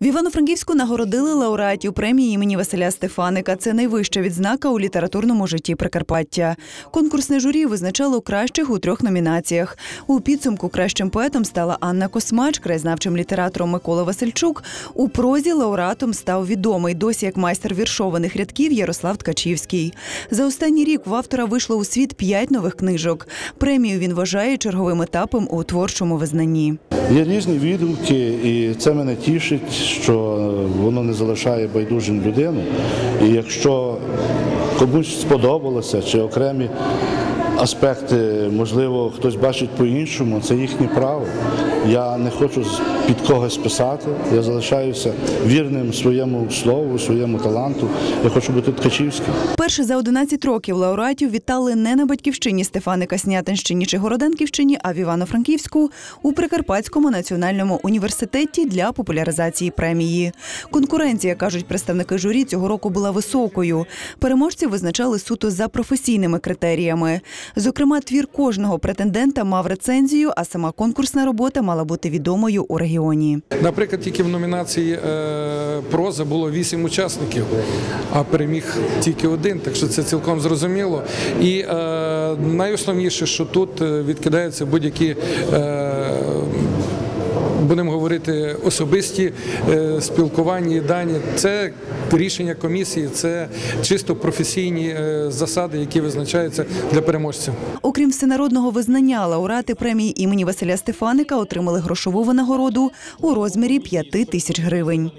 В Івано-Франківську нагородили лауреатів премії імені Василя Стефаника. Це найвища відзнака у літературному житті Прикарпаття. Конкурсне журі визначало кращих у трьох номінаціях. У підсумку кращим поетом стала Анна Космач, краєзнавчим літератором Микола Васильчук. У прозі лауреатом став відомий досі як майстер віршованих рядків Ярослав Ткачівський. За останній рік в автора вийшло у світ п'ять нових книжок. Премію він вважає черговим етапом у творчому визнанні. Є різні відгуки, і це мене тішить, що воно не залишає байдужим людину. І якщо комусь сподобалося, чи окремі аспекти, можливо, хтось бачить по-іншому, це їхнє право. Я не хочу під когось писати, я залишаюся вірним своєму слову, своєму таланту. Я хочу бути Ткачівським. Перше за 11 років лауреатів вітали не на батьківщині Стефаника Снятинщині чи Городенківщині, а в Івано-Франківську у Прикарпатському національному університеті для популяризації премії. Конкуренція, кажуть представники журі, цього року була високою. Переможців визначали суто за професійними критеріями. Зокрема, твір кожного претендента мав рецензію, а сама конкурсна робота мала бути відомою у регіоні. Наприклад, тільки в номінації е, проза було вісім учасників, а переміг тільки один, так що це цілком зрозуміло. І е, найосновніше, що тут е, відкидаються будь-які. Будемо говорити особисті е, спілкування і дані. Це рішення комісії, це чисто професійні е, засади, які визначаються для переможців. Окрім всенародного визнання, лауреати премії імені Василя Стефаника отримали грошову винагороду у розмірі 5 тисяч гривень.